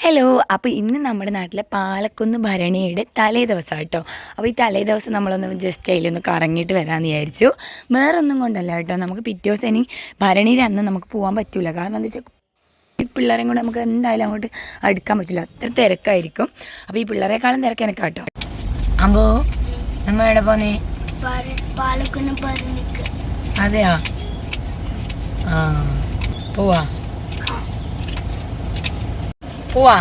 Hello അപ്പോൾ ഇന്ന് നമ്മുടെ നാട്ടിലെ പാലക്കുന്ന് ഭരണിയുടെ തലേ ദിവസം കേട്ടോ അപ്പോൾ ഈ തലേ ദിവസം നമ്മളൊന്ന് ജസ്റ്റ് അതിലൊന്ന് കറങ്ങിയിട്ട് വരാമെന്ന് വിചാരിച്ചു. വേറൊന്നും കൊണ്ടല്ല കേട്ടോ. നമുക്ക് പിറ്റേ ദിവസം ഇനി ഭരണിയിൽ അന്ന് നമുക്ക് പോകാൻ പറ്റില്ല കാരണം എന്താ വെച്ചാൽ ഈ പിള്ളേരെയും കൂടെ നമുക്ക് എന്തായാലും അങ്ങോട്ട് അടുക്കാൻ പറ്റില്ല അത്ര തിരക്കായിരിക്കും. അപ്പോൾ ഈ പിള്ളേരെക്കാളും തിരക്ക് എനിക്ക് കേട്ടോ അമ്പോ നമ്മൾ എവിടെ പോന്നേ? പാലക്കുന്ന് ഭരണിക്ക്. അതെയാ? ആ പോവാ. പോവാ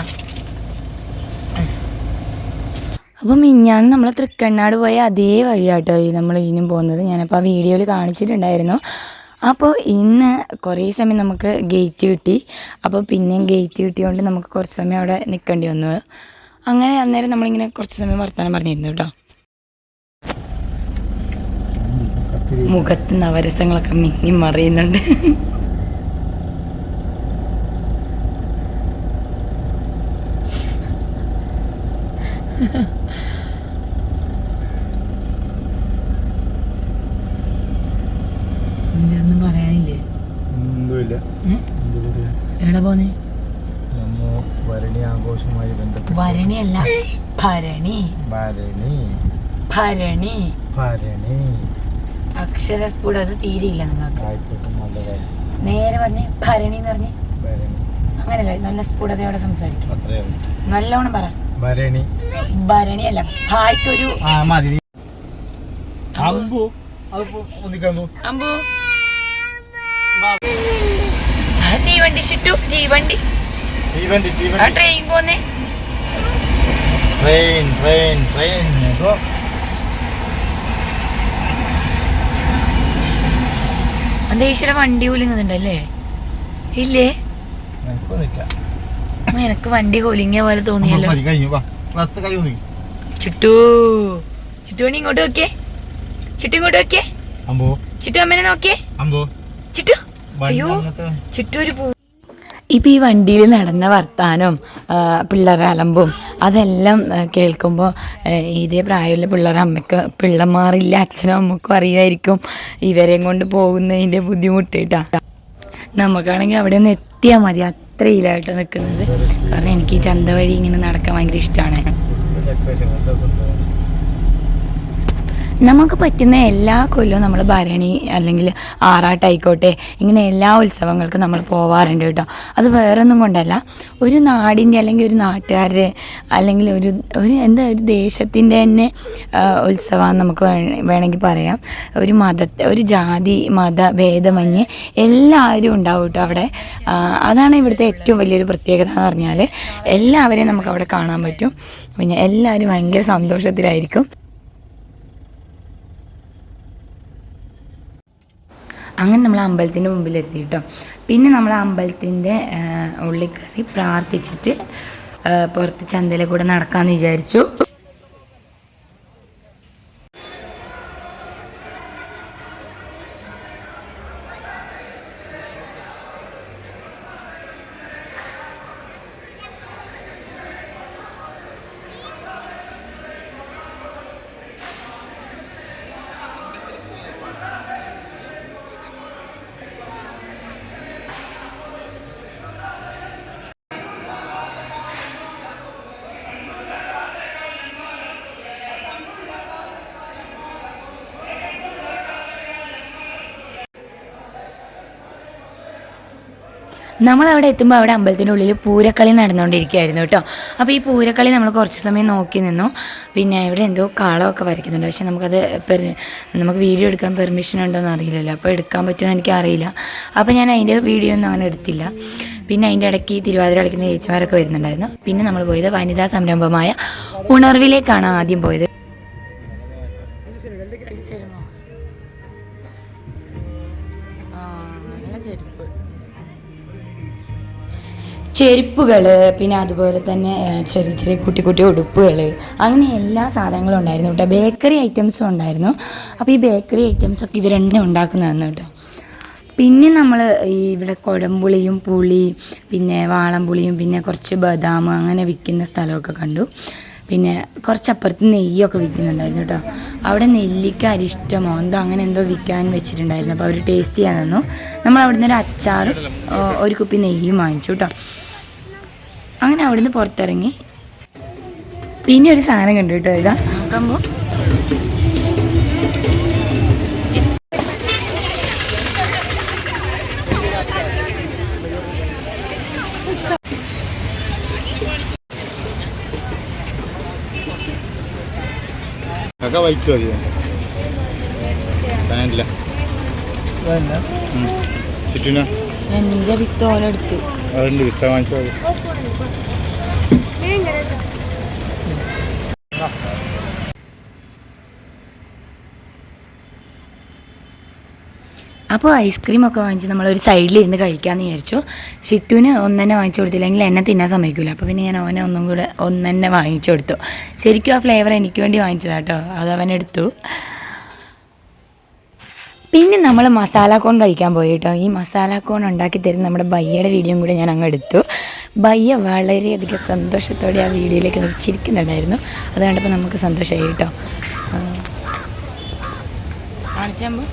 അപ്പം മിഞ്ഞാന്ന് നമ്മൾ തൃക്കണ്ണാട് പോയ അതേ വഴിയാട്ടോ ഈ നമ്മൾ ഇനിയും പോകുന്നത്. ഞാനപ്പോൾ ആ വീഡിയോയിൽ കാണിച്ചിട്ടുണ്ടായിരുന്നു. അപ്പോൾ ഇന്ന് കുറേ സമയം നമുക്ക് ഗേറ്റ് കിട്ടി. അപ്പോൾ പിന്നെയും ഗേറ്റ് കിട്ടിയതുകൊണ്ട് നമുക്ക് കുറച്ച് സമയം അവിടെ നിൽക്കേണ്ടി വന്നു. അങ്ങനെ അന്നേരം നമ്മളിങ്ങനെ കുറച്ച് സമയം വർത്തമാനം പറഞ്ഞിരുന്നു കേട്ടോ മുഖത്ത് നവരസങ്ങളൊക്കെ മിന്നി മറിയുന്നുണ്ട്. പറയാനില്ലേ? എവിടെ പോന്നേ? നമ്മ ഭരണി ആഘോഷവുമായി ബന്ധപ്പെട്ട്. ഭരണിയല്ല. ഭരണി. ഭരണി. ഭരണി. തീരെയില്ല നിങ്ങൾക്ക്. നേരെ പറഞ്ഞ് ഭരണി എന്ന് പറഞ്ഞ്. അങ്ങനല്ല നല്ല സ്ഫുടതയോടെ സംസാരിക്കും. നല്ലോണം പറ. ഭരണി. ഭരണിയല്ല ഭായ്ക്കൊരു ആ മതി അമ്പു. അത് പോ- ഒന്നിക്കാൻ പോ. അമ്പു. ആ തീവണ്ടി ഷിട്ടു തീവണ്ടി. തീവണ്ടി ആ തീവണ്ടി. ട്രെയിൻ പോന്നേ. ട്രെയിൻ ട്രെയിൻ ട്രെയിൻ അതോ. അന്തരീക്ഷയുടെ വണ്ടി കുലുങ്ങുന്നുണ്ടല്ലേ ഇല്ലേ? എനിക്കൊന്നില്ല. അമ്മ, എനക്ക് വണ്ടി കൊലിങ്ങിയ പോലെ തോന്നിയല്ലോ. ചുട്ടു. ചുറ്റുവണി ഇങ്ങോട്ട് നോക്കിയേ. ചുട്ടു ഇങ്ങോട്ട് നോക്കിയേ. അമ്പോ. അമ്മനെ അമ്മേനെ നോക്കിയേ. അമ്പോ. ചുറ്റു അയ്യോ ചുട്ടു ഒരു പൂ ഇപ്പം ഈ വണ്ടിയിൽ നടന്ന വർത്താനം പിള്ളേരെ അലമ്പും അതെല്ലാം കേൾക്കുമ്പോൾ ഇതേ പ്രായമുള്ള പിള്ളേരെ അമ്മയ്ക്ക് പിള്ളമാറില്ല അച്ഛനും അമ്മക്കും അറിയുമായിരിക്കും ഇവരെയും കൊണ്ട് പോകുന്നതിന്റെ ബുദ്ധിമുട്ട് കേട്ടാ നമുക്കാണെങ്കിൽ അവിടെ ഒന്ന് എത്തിയാൽ മതി. അത്രയിലായിട്ട് നിൽക്കുന്നത്. കാരണം എനിക്ക് ചന്ത വഴി ഇങ്ങനെ നടക്കാൻ ഭയങ്കര ഇഷ്ടമാണ് നമുക്ക് പറ്റുന്ന എല്ലാ കൊല്ലവും നമ്മൾ ഭരണി അല്ലെങ്കിൽ ആറാട്ടായിക്കോട്ടെ ഇങ്ങനെ എല്ലാ ഉത്സവങ്ങൾക്കും നമ്മൾ പോവാറുണ്ട് കേട്ടോ. അത് വേറൊന്നും കൊണ്ടല്ല. ഒരു നാടിന്റെ അല്ലെങ്കിൽ ഒരു നാട്ടുകാരുടെ അല്ലെങ്കിൽ ഒരു ഒരു എന്താ ഒരു ദേശത്തിന്റെ തന്നെ ഉത്സവം നമുക്ക് വേണമെങ്കിൽ പറയാം. ഒരു മത ഒരു ജാതി മത ഭേദമന്യേ എല്ലാവരും ഉണ്ടാവും കേട്ടോ അവിടെ. അതാണ് ഇവിടുത്തെ ഏറ്റവും വലിയൊരു പ്രത്യേകത എന്ന് പറഞ്ഞാൽ എല്ലാവരെയും നമുക്ക് അവിടെ കാണാൻ പറ്റും. പിന്നെ എല്ലാവരും ഭയങ്കര സന്തോഷത്തിലായിരിക്കും. അങ്ങനെ നമ്മൾ അമ്പലത്തിന്റെ മുമ്പിൽ എത്തിയിട്ടോ പിന്നെ നമ്മൾ അമ്പലത്തിന്റെ ഉള്ളിൽ കയറി പ്രാർത്ഥിച്ചിട്ട് പുറത്ത് ചന്തയിലെ കൂടെ നടക്കാമെന്ന് വിചാരിച്ചു. നമ്മളവിടെ എത്തുമ്പോൾ അവിടെ അമ്പലത്തിന്റെ ഉള്ളിൽ പൂരക്കളി നടന്നുകൊണ്ടിരിക്കുകയായിരുന്നു കേട്ടോ. അപ്പോൾ ഈ പൂരക്കളി നമ്മൾ കുറച്ച് സമയം നോക്കി നിന്നു. പിന്നെ ഇവിടെ എന്തോ കാളമൊക്കെ വരയ്ക്കുന്നുണ്ട്. പക്ഷെ നമുക്കത് നമുക്ക് വീഡിയോ എടുക്കാൻ പെർമിഷൻ ഉണ്ടോയെന്ന് അറിയില്ലല്ലോ. അപ്പോൾ എടുക്കാൻ പറ്റുമെന്ന് എനിക്ക് അറിയില്ല അപ്പോൾ ഞാൻ അതിന്റെ വീഡിയോ ഒന്നും അങ്ങനെ എടുത്തില്ല. പിന്നെ അതിന്റെ ഇടയ്ക്ക് തിരുവാതിര കളിക്കുന്ന ചേച്ചിമാരൊക്കെ വരുന്നുണ്ടായിരുന്നു. പിന്നെ നമ്മൾ പോയത് വനിതാ സംരംഭമായ ഉണർവിലേക്കാണ് ആദ്യം പോയത്. ചെരുപ്പുകൾ പിന്നെ അതുപോലെ തന്നെ ചെറിയ ചെറിയ കുട്ടി കുട്ടി ഉടുപ്പുകൾ അങ്ങനെ എല്ലാ സാധനങ്ങളും ഉണ്ടായിരുന്നു കേട്ടോ. ബേക്കറി ഐറ്റംസും ഉണ്ടായിരുന്നു. അപ്പോൾ ഈ ബേക്കറി ഐറ്റംസ് ഒക്കെ ഇവർ തന്നെ ഉണ്ടാക്കുന്നതാണ് കേട്ടോ. പിന്നെ നമ്മൾ ഈ ഇവിടെ കുടംപുളിയും പുളി പിന്നെ വാളംപുളിയും പിന്നെ കുറച്ച് ബദാം അങ്ങനെ വിൽക്കുന്ന സ്ഥലമൊക്കെ കണ്ടു. പിന്നെ കുറച്ചപ്പുറത്ത് നെയ്യൊക്കെ വിൽക്കുന്നുണ്ടായിരുന്നു കേട്ടോ. അവിടെ നെല്ലിക്ക അരിഷ്ടമോ എന്തോ അങ്ങനെ എന്തോ വിൽക്കാൻ വെച്ചിട്ടുണ്ടായിരുന്നു. അപ്പോൾ അവർ ടേസ്റ്റ് ചെയ്യാൻ തന്നു. നമ്മൾ അവിടുന്ന് ഒരു അച്ചാറും ഒരു കുപ്പി നെയ്യും വാങ്ങിച്ചു കേട്ടോ. അങ്ങനെ അവിടുന്ന് പുറത്തിറങ്ങി. പിന്നെ ഒരു സാധനം കണ്ടു കേട്ടോ ഇതാ. നോക്കുമ്പോൾ കക്ക വൈറ്റ് മതി. പാനില്ല ചുറ്റിന. എന്റെ പിസ്തോലെടുത്തു അതുണ്ട് പുസ്തകം വാങ്ങിച്ചാൽ അപ്പോൾ ഐസ്ക്രീം ഒക്കെ വാങ്ങിച്ച് നമ്മളൊരു സൈഡിലിരുന്ന് കഴിക്കാമെന്ന് വിചാരിച്ചു. ഷിറ്റുവിന് ഒന്നെന്നെ വാങ്ങിച്ചു കൊടുത്തില്ലെങ്കിൽ എന്നെ തിന്നാൻ സമ്മതിക്കില്ല അപ്പോൾ പിന്നെ ഞാൻ അവനെ ഒന്നും കൂടെ ഒന്നെന്നെ വാങ്ങിച്ചു കൊടുത്തു. ശരിക്കും ആ ഫ്ലേവർ എനിക്ക് വേണ്ടി വാങ്ങിച്ചതാട്ടോ അത് അവൻ എടുത്തു. പിന്നെ നമ്മൾ മസാല കോൺ കഴിക്കാൻ പോയി കേട്ടോ ഈ മസാല കോൺ ഉണ്ടാക്കി തരുന്ന നമ്മുടെ ബയ്യയുടെ വീഡിയോയും കൂടെ ഞാൻ അങ്ങ് എടുത്തു. ബയ്യ വളരെയധികം സന്തോഷത്തോടെ ആ വീഡിയോയിലേക്ക് നോക്കി ചിരിക്കുന്നുണ്ടായിരുന്നു. അത് കണ്ടപ്പോൾ നമുക്ക് സന്തോഷമായി കേട്ടോ. കാണിച്ചാകുമ്പോൾ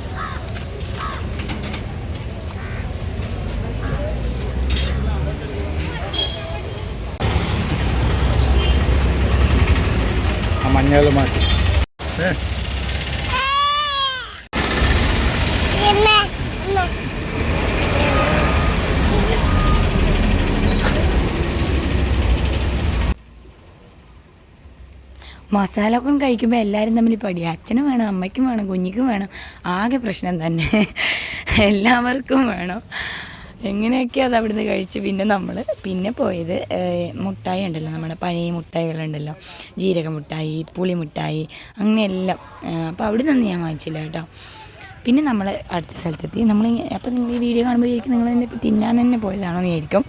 മഞ്ഞൾ മാറ്റി. മസാല കൊണ്ട് കഴിക്കുമ്പോൾ എല്ലാവരും തമ്മിൽ പടി. അച്ഛനും വേണം അമ്മയ്ക്കും വേണം കുഞ്ഞിക്കും വേണം. ആകെ പ്രശ്നം തന്നെ. എല്ലാവർക്കും വേണം. എങ്ങനെയൊക്കെ അത് അവിടുന്ന് കഴിച്ച് പിന്നെ നമ്മൾ പിന്നെ പോയത് മുട്ടായി ഉണ്ടല്ലോ നമ്മുടെ പഴയ മുട്ടായികളുണ്ടല്ലോ. ജീരക മുട്ടായി പുളി മുട്ടായി അങ്ങനെയെല്ലാം. അപ്പോൾ അവിടെ നിന്ന് ഞാൻ വാങ്ങിച്ചില്ല കേട്ടോ. പിന്നെ നമ്മൾ അടുത്ത സ്ഥലത്തെത്തി. നമ്മൾ അപ്പോൾ നിങ്ങൾ ഈ വീഡിയോ കാണുമ്പോഴേക്കും നിങ്ങൾ ഇപ്പോൾ തിന്നാൻ തന്നെ പോയതാണോ എന്ന് വിചാരിക്കും.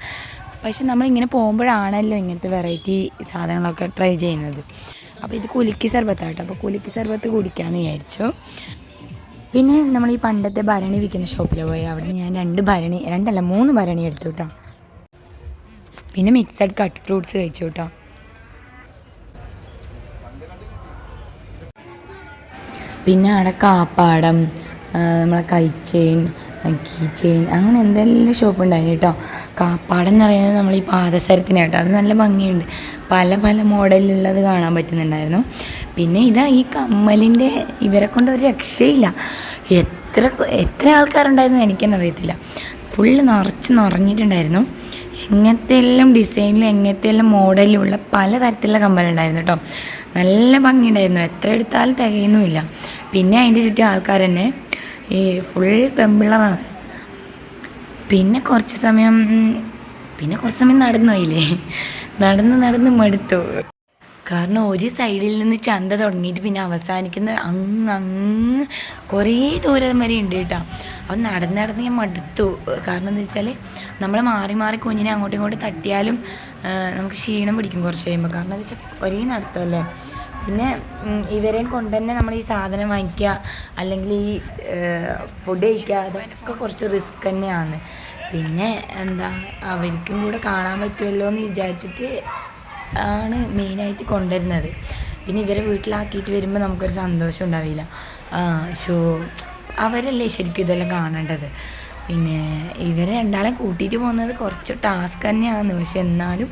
പക്ഷെ നമ്മളിങ്ങനെ പോകുമ്പോഴാണല്ലോ ഇങ്ങനത്തെ വെറൈറ്റി സാധനങ്ങളൊക്കെ ട്രൈ ചെയ്യുന്നത്. അപ്പോൾ ഇത് കുലുക്കി സർബത്താണ് കേട്ടോ അപ്പോൾ കുലുക്കി സർബത്ത് കുടിക്കാമെന്ന് വിചാരിച്ചു. പിന്നെ നമ്മൾ ഈ പണ്ടത്തെ ഭരണി വിൽക്കുന്ന ഷോപ്പിൽ പോയി. അവിടുന്ന് ഞാൻ രണ്ട് ഭരണി രണ്ടല്ല മൂന്ന് ഭരണി എടുത്തു കേട്ടോ പിന്നെ മിക്സഡ് കട്ട് ഫ്രൂട്ട്സ് കഴിച്ചു കേട്ടോ പിന്നെ അവിടെ കാപ്പാടം നമ്മളെ കൈച്ചെയിൻ കീ ചെയിൻ അങ്ങനെ എന്തെല്ലാം ഷോപ്പ് ഉണ്ടായി കേട്ടോ കാപ്പാടം എന്ന് പറയുന്നത് നമ്മൾ ഈ പാദസരത്തിന് കേട്ടോ. അത് നല്ല ഭംഗിയുണ്ട്. പല പല മോഡലിലുള്ളത് കാണാൻ പറ്റുന്നുണ്ടായിരുന്നു. പിന്നെ ഇതാ ഈ കമ്മലിന്റെ ഇവരെ കൊണ്ട് ഒരു രക്ഷയില്ല. എത്ര എത്ര ആൾക്കാരുണ്ടായിരുന്നു എനിക്കെന്നെ അറിയത്തില്ല. ഫുള്ള് നിറച്ച് നിറഞ്ഞിട്ടുണ്ടായിരുന്നു. എങ്ങനത്തെ എല്ലാം ഡിസൈനിൽ എങ്ങനത്തെ എല്ലാം മോഡലിലുള്ള പലതരത്തിലുള്ള കമ്മലുണ്ടായിരുന്നു കേട്ടോ നല്ല ഭംഗിയുണ്ടായിരുന്നു. എത്ര എടുത്താലും തികയുന്നുമില്ല. പിന്നെ അതിന്റെ ചുറ്റും ആൾക്കാർ തന്നെ ഈ ഫുൾ പെമ്പിളറാണ് പിന്നെ കുറച്ച് സമയം പിന്നെ കുറച്ച് സമയം നടന്നു പോയില്ലേ നടന്ന് നടന്ന് മടുത്തു. കാരണം ഒരു സൈഡിൽ നിന്ന് ചന്ത തുടങ്ങിയിട്ട് പിന്നെ അവസാനിക്കുന്ന അങ്ങ് അങ്ങ് കുറേ ദൂരം വരെ ഉണ്ട് കേട്ടോ. അത് നടന്ന് നടന്ന് ഞാൻ മടുത്തു. കാരണം എന്താ വെച്ചാൽ നമ്മൾ മാറി മാറി കുഞ്ഞിനെ അങ്ങോട്ടും ഇങ്ങോട്ടും തട്ടിയാലും നമുക്ക് ക്ഷീണം പിടിക്കും കുറച്ച് കഴിയുമ്പോൾ കാരണം എന്താ വെച്ചാൽ ഒരേ നടത്തമല്ലേ പിന്നെ ഇവരെ ഇവരെയും കൊണ്ട് തന്നെ നമ്മൾ ഈ സാധനം വാങ്ങിക്കുക അല്ലെങ്കിൽ ഈ ഫുഡ് കഴിക്കുക അതൊക്കെ കുറച്ച് റിസ്ക് തന്നെയാണ്. പിന്നെ എന്താ അവർക്കും കൂടെ കാണാൻ പറ്റുമല്ലോ എന്ന് വിചാരിച്ചിട്ട് ആണ് മെയിനായിട്ട് കൊണ്ടുവരുന്നത്. പിന്നെ ഇവരെ വീട്ടിലാക്കിയിട്ട് വരുമ്പോൾ നമുക്കൊരു സന്തോഷം ഉണ്ടാവില്ല. ഷോ അവരല്ലേ ശരിക്കും ഇതെല്ലാം കാണേണ്ടത്? പിന്നെ ഇവരെ രണ്ടാളെ കൂട്ടിയിട്ട് പോകുന്നത് കുറച്ച് ടാസ്ക് തന്നെയാണ്. പക്ഷെ എന്നാലും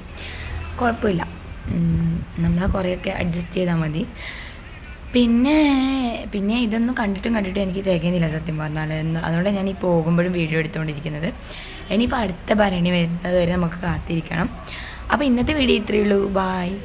കുഴപ്പമില്ല. നമ്മളെ കുറേയൊക്കെ അഡ്ജസ്റ്റ് ചെയ്താൽ മതി. പിന്നെ പിന്നെ ഇതൊന്നും കണ്ടിട്ടും കണ്ടിട്ടും എനിക്ക് തികയുന്നില്ല സത്യം പറഞ്ഞാൽ അതുകൊണ്ട് ഞാൻ ഈ പോകുമ്പോഴും വീഡിയോ എടുത്തുകൊണ്ടിരിക്കുന്നത് ഇനിയിപ്പോൾ അടുത്ത ഭരണി വരുന്നത് വരെ നമുക്ക് കാത്തിരിക്കണം. അപ്പോൾ ഇന്നത്തെ വീഡിയോ ഇത്രയേ ഉള്ളൂ. ബായ്